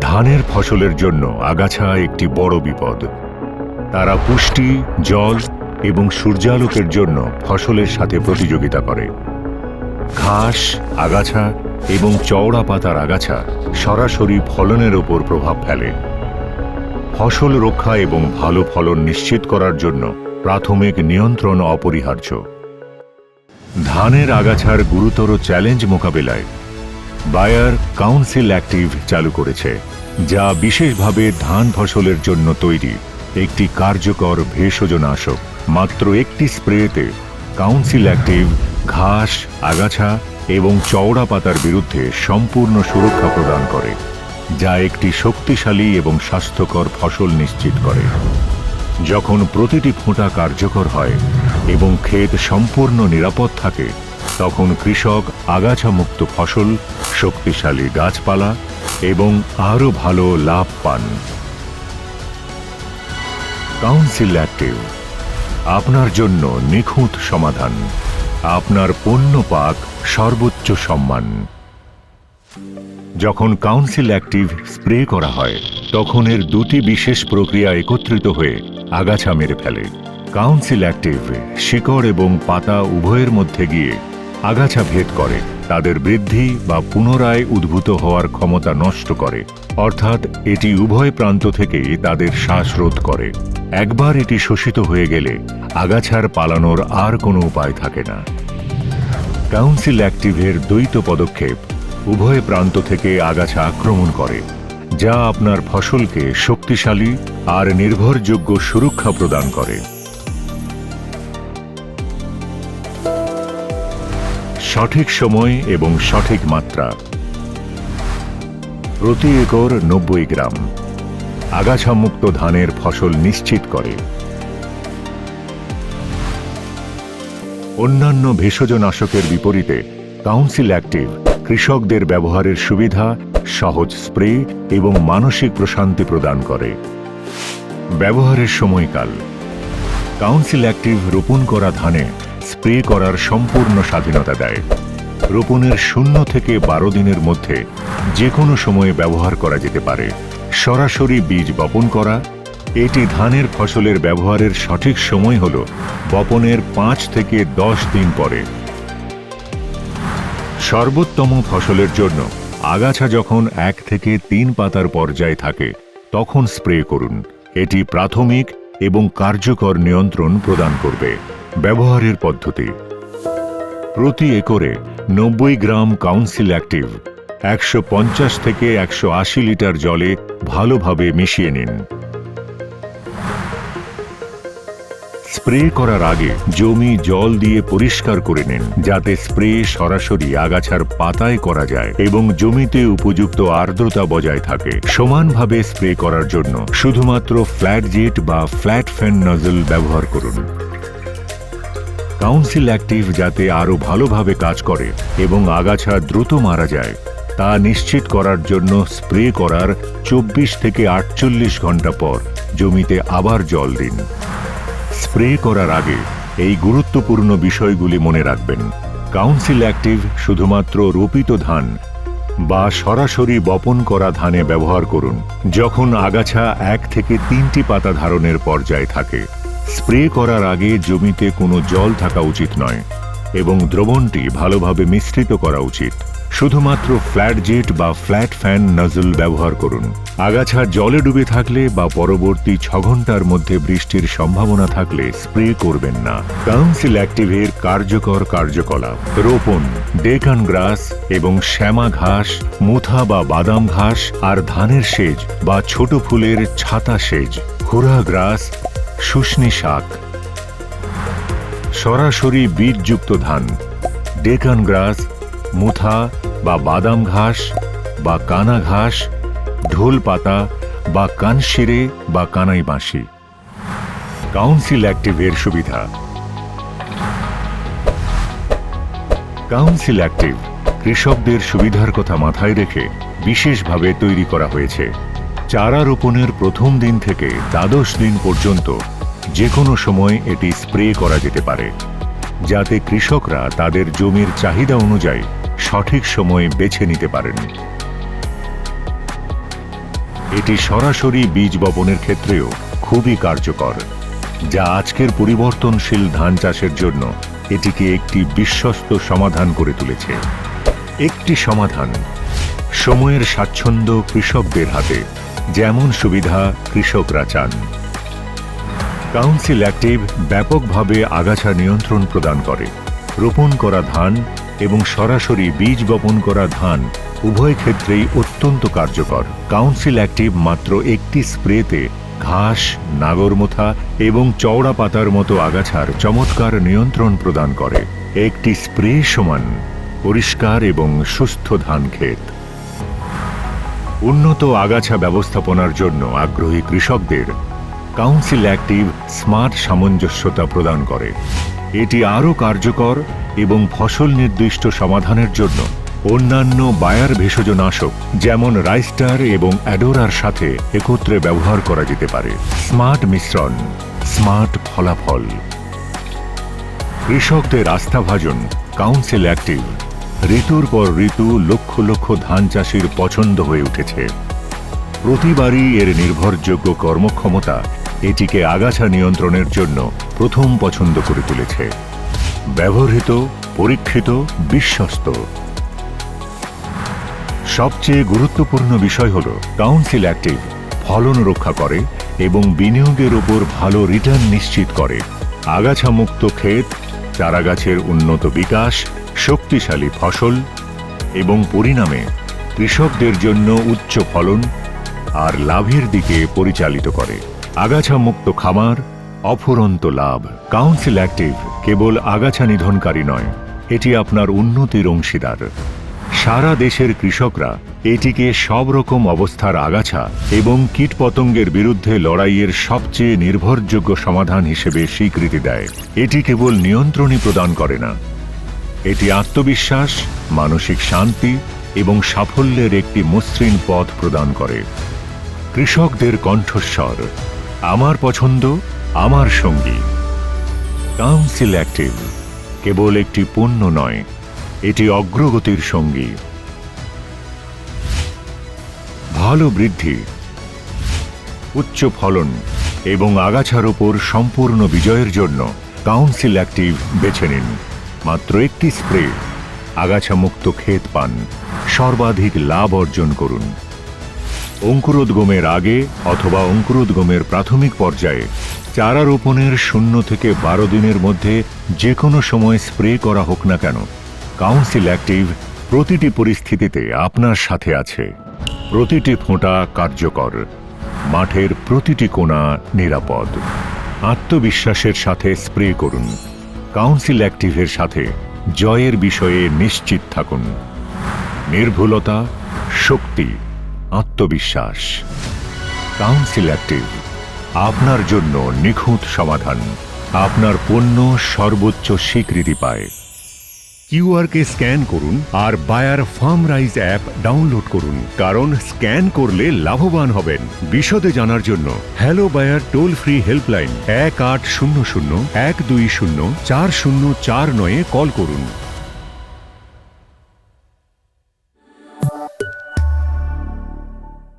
ধানের ফসলের জন্য আগাছা একটি বড় বিপদ। তারা পুষ্টি, জল এবং সূর্যালোকের জন্য ফসলের সাথে প্রতিযোগিতা করে। ঘাস, আগাছা এবং চওড়া পাতার আগাছা সরাসরি ফলনের ওপর প্রভাব ফেলে। ফসল রক্ষা এবং ভালো ফলন নিশ্চিত করার জন্য প্রাথমিক নিয়ন্ত্রণ অপরিহার্য। ধানের আগাছার গুরুতর চ্যালেঞ্জ মোকাবেলায় বায়ার কাউন্সিল অ্যাক্টিভ চালু করেছে, যা বিশেষভাবে ধান ফসলের জন্য তৈরি। একটি কার্যকর ভেষজনাশক, মাত্র একটি স্প্রেতে কাউন্সিল অ্যাক্টিভ ঘাস, আগাছা এবং চওড়া পাতার বিরুদ্ধে সম্পূর্ণ সুরক্ষা প্রদান করে, যা একটি শক্তিশালী এবং স্বাস্থ্যকর ফসল নিশ্চিত করে। যখন প্রতিটি ফোঁটা কার্যকর হয় এবং ক্ষেত সম্পূর্ণ নিরাপদ থাকে, তখন কৃষক আগাছামুক্ত ফসল, শক্তিশালী গাছপালা এবং আরও ভালো লাভ পান। Council active. আপনার জন্য নিখুঁত সমাধান। আপনার পণ্য পাক সর্বোচ্চ সম্মান। যখন কাউন্সিল অ্যাক্টিভ স্প্রে করা হয়, তখন এর দুটি বিশেষ প্রক্রিয়া একত্রিত হয়ে আগাছা মেরে ফেলে। কাউন্সিল অ্যাক্টিভ শিকড় এবং পাতা উভয়ের মধ্যে গিয়ে আগাছা ভেদ করে, তাদের বৃদ্ধি বা পুনরায় উদ্ভূত হওয়ার ক্ষমতা নষ্ট করে। অর্থাৎ এটি উভয় প্রান্ত থেকেই তাদের শ্বাসরোধ করে। একবার এটি শোষিত হয়ে গেলে আগাছার পালানোর আর কোনো উপায় থাকে না। কাউন্সিল অ্যাক্টিভের দ্বৈত পদক্ষেপ উভয় প্রান্ত থেকে আগাছা আক্রমণ করে। যা আপনার ফসলকে শক্তিশালী আর নির্ভরযোগ্য সুরক্ষা প্রদান করে। সঠিক সময় এবং সঠিক মাত্রা। প্রতি একর নব্বই গ্রাম। আগাছামুক্ত ধানের ফসল নিশ্চিত করে। অন্যান্য ভেষজনাশকের বিপরীতে কাউন্সিল অ্যাক্টিভ কৃষকদের ব্যবহারের সুবিধা সহজ স্প্রে এবং মানসিক প্রশান্তি প্রদান করে। ব্যবহারের সময়কাল। কাউন্সিল অ্যাক্টিভ রোপণ করা ধানে স্প্রে করার সম্পূর্ণ স্বাধীনতা দেয়। রোপণের শূন্য থেকে বারো দিনের মধ্যে যে কোনো সময়ে ব্যবহার করা যেতে পারে। সরাসরি বীজ বপন করা। এটি ধানের ফসলের ব্যবহারের সঠিক সময় হল বপনের পাঁচ থেকে দশ দিন পরে। সর্বোত্তম ফসলের জন্য আগাছা যখন এক থেকে তিন পাতার পর্যায়ে থাকে, তখন স্প্রে করুন। এটি প্রাথমিক এবং কার্যকর নিয়ন্ত্রণ প্রদান করবে। ব্যবহারের পদ্ধতি। প্রতি একরে নব্বই গ্রাম কাউন্সিল অ্যাক্টিভ, একশো পঞ্চাশ থেকে একশো আশি লিটার জলে ভালোভাবে মিশিয়ে নিন। স্প্রে করার আগে জমি জল দিয়ে পরিষ্কার করে নিন, যাতে স্প্রে সরাসরি আগাছার পাতায় করা যায় এবং জমিতে উপযুক্ত আর্দ্রতা বজায় থাকে। সমানভাবে স্প্রে করার জন্য শুধুমাত্র ফ্ল্যাট জেট বা ফ্ল্যাট ফ্যান নজল ব্যবহার করুন। কাউন্সিল অ্যাক্টিভ যাতে আরও ভালোভাবে কাজ করে এবং আগাছা দ্রুত মারা যায়, তা নিশ্চিত করার জন্য স্প্রে করার চব্বিশ থেকে আটচল্লিশ ঘণ্টা পর জমিতে আবার জল দিন। স্প্রে করার আগে এই গুরুত্বপূর্ণ বিষয়গুলি মনে রাখবেন। কাউন্সিল অ্যাক্টিভ শুধুমাত্র রোপিত ধান বা সরাসরি বপন করা ধানে ব্যবহার করুন, যখন আগাছা এক থেকে তিনটি পাতা ধারণের পর্যায়ে থাকে। স্প্রে করার আগে জমিতে কোনো জল থাকা উচিত নয় এবং দ্রবণটি ভালোভাবে মিশ্রিত করা উচিত। শুধুমাত্র ফ্ল্যাট জেট বা ফ্ল্যাট ফ্যান নজল ব্যবহার করুন। আগাছা জলে ডুবে থাকলে বা পরবর্তী ছ ঘণ্টার মধ্যে বৃষ্টির সম্ভাবনা থাকলে স্প্রে করবেন না। কাউন্সিল অ্যাক্টিভের কার্যকর কার্যকলাপ রোপণ, ডেকান গ্রাস এবং শ্যামা ঘাস, মুথা বা বাদাম ঘাস আর ধানের সেজ বা ছোট ফুলের ছাতা সেজ হুরা গ্রাস শুষ্নি শাক। সরাসরি বীজযুক্ত ধান, ডেকান গ্রাস, মুথা বা বাদাম ঘাস, বা কানা ঘাস, ঢোল পাতা, বা কানশিরে, বা কানাই বাঁশি। কাউন্সিল অ্যাক্টিভের সুবিধা। কাউন্সিল অ্যাক্টিভ কৃষকদের সুবিধার কথা মাথায় রেখে বিশেষভাবে তৈরি করা হয়েছে। চারা রোপণের প্রথম দিন থেকে দ্বাদশ দিন পর্যন্ত যে কোনো সময় এটি স্প্রে করা যেতে পারে, যাতে কৃষকরা তাদের জমির চাহিদা অনুযায়ী সঠিক সময় বেছে নিতে পারেন এটি সরাসরি বীজ বপনের ক্ষেত্রেও খুবই কার্যকর, যা আজকের পরিবর্তনশীল ধান চাষের জন্য এটিকে একটি বিশ্বস্ত সমাধান করে তুলেছে। একটি সমাধান সময়ের স্বাচ্ছন্দ্য কৃষকদের হাতে, যেমন সুবিধা কৃষকরা চান। কাউন্সিল অ্যাক্টিভ ব্যাপকভাবে আগাছা নিয়ন্ত্রণ প্রদান করে। রোপণ করা ধান এবং সরাসরি বীজ বপন করা ধান উভয় ক্ষেত্রেই অত্যন্ত কার্যকর। কাউন্সিল অ্যাক্টিভ মাত্র একটি স্প্রেতে ঘাস, নাগরমোথা এবং চওড়া পাতার মতো আগাছার চমৎকার নিয়ন্ত্রণ প্রদান করে। একটি স্প্রে সমান পরিষ্কার এবং সুস্থ ধান ক্ষেত। উন্নত আগাছা ব্যবস্থাপনার জন্য আগ্রহী কৃষকদের কাউন্সিল অ্যাক্টিভ স্মার্ট সামঞ্জস্যতা প্রদান করে। এটি আরও কার্যকর এবং ফসল নির্দিষ্ট সমাধানের জন্য অন্যান্য বায়ার ভেষজনাশক, যেমন রাইস্টার এবং অ্যাডোরার সাথে একত্রে ব্যবহার করা যেতে পারে। স্মার্ট মিশ্রণ, স্মার্ট ফলাফল। কৃষকদের আস্থাভাজন কাউন্সিল অ্যাক্টিভ। ঋতুর পর ঋতু লক্ষ লক্ষ ধান চাষির পছন্দ হয়ে উঠেছে। প্রতিবারই এর নির্ভরযোগ্য কর্মক্ষমতা এটিকে আগাছা নিয়ন্ত্রণের জন্য প্রথম পছন্দ করে তুলেছে। ব্যবহৃত, পরীক্ষিত, বিশ্বস্ত। সবচেয়ে গুরুত্বপূর্ণ বিষয় হল কাউন্সিল অ্যাক্টিভ ফলন রক্ষা করে এবং বিনিয়োগের ওপর ভালো রিটার্ন নিশ্চিত করে। আগাছা মুক্ত ক্ষেত, চারাগাছের উন্নত বিকাশ, শক্তিশালী ফসল এবং পরিণামে কৃষকদের জন্য উচ্চ ফলন আর লাভের দিকে পরিচালিত করে। আগাছা মুক্ত খামার, অফুরন্ত লাভ। কাউন্সিল অ্যাক্টিভ কেবল আগাছা নিধনকারী নয়, এটি আপনার উন্নতির অংশীদার। সারা দেশের কৃষকরা এটিকে সব রকম অবস্থার আগাছা এবং কীটপতঙ্গের বিরুদ্ধে লড়াইয়ের সবচেয়ে নির্ভরযোগ্য সমাধান হিসেবে স্বীকৃতি দেয়। এটি কেবল নিয়ন্ত্রণই প্রদান করে না। এটি আত্মবিশ্বাস, মানসিক শান্তি এবং সাফল্যের একটি মসৃণ পথ প্রদান করে। কৃষকদের কণ্ঠস্বর আমার পছন্দ, আমার সঙ্গী। কাউন্সিল অ্যাক্টিভ কেবল একটি পণ্য নয়, এটি অগ্রগতির সঙ্গী। ভালো বৃদ্ধি, উচ্চ ফলন এবং আগাছার ওপর সম্পূর্ণ বিজয়ের জন্য কাউন্সিল অ্যাক্টিভ বেছে নিন। মাত্র একটি স্প্রে আগাছা মুক্ত ক্ষেত পান, সর্বাধিক লাভ অর্জন করুন। অঙ্কুরোদ্গমের আগে অথবা অঙ্কুরোদ্গমের প্রাথমিক পর্যায়ে চারা রোপণের শূন্য থেকে বারো দিনের মধ্যে যে কোনো সময় স্প্রে করা হোক না কেন, কাউন্সিল অ্যাক্টিভ প্রতিটি পরিস্থিতিতে আপনার সাথে আছে। প্রতিটি ফোঁটা কার্যকর, মাঠের প্রতিটি কোণা নিরাপদ। আত্মবিশ্বাসের সাথে স্প্রে করুন, কাউন্সিল অ্যাক্টিভের সাথে জয়ের বিষয়ে নিশ্চিত থাকুন। নির্ভুলতা, শক্তি আত্মবিশ্বাস। কাউন্সিল অ্যাক্টিভ আপনার জন্য নিখুঁত সমাধান। আপনার পণ্য সর্বোচ্চ স্বীকৃতি পায়। কিউআরকে স্ক্যান করুন আর Bayer farm rise app download করুন। কারণ স্ক্যান করলে লাভবান হবেন। বিশদে জানার জন্য hello Bayer toll free helpline এক আট শূন্য শূন্য এক দুই শূন্য চার শূন্য চার নয়ে কল করুন।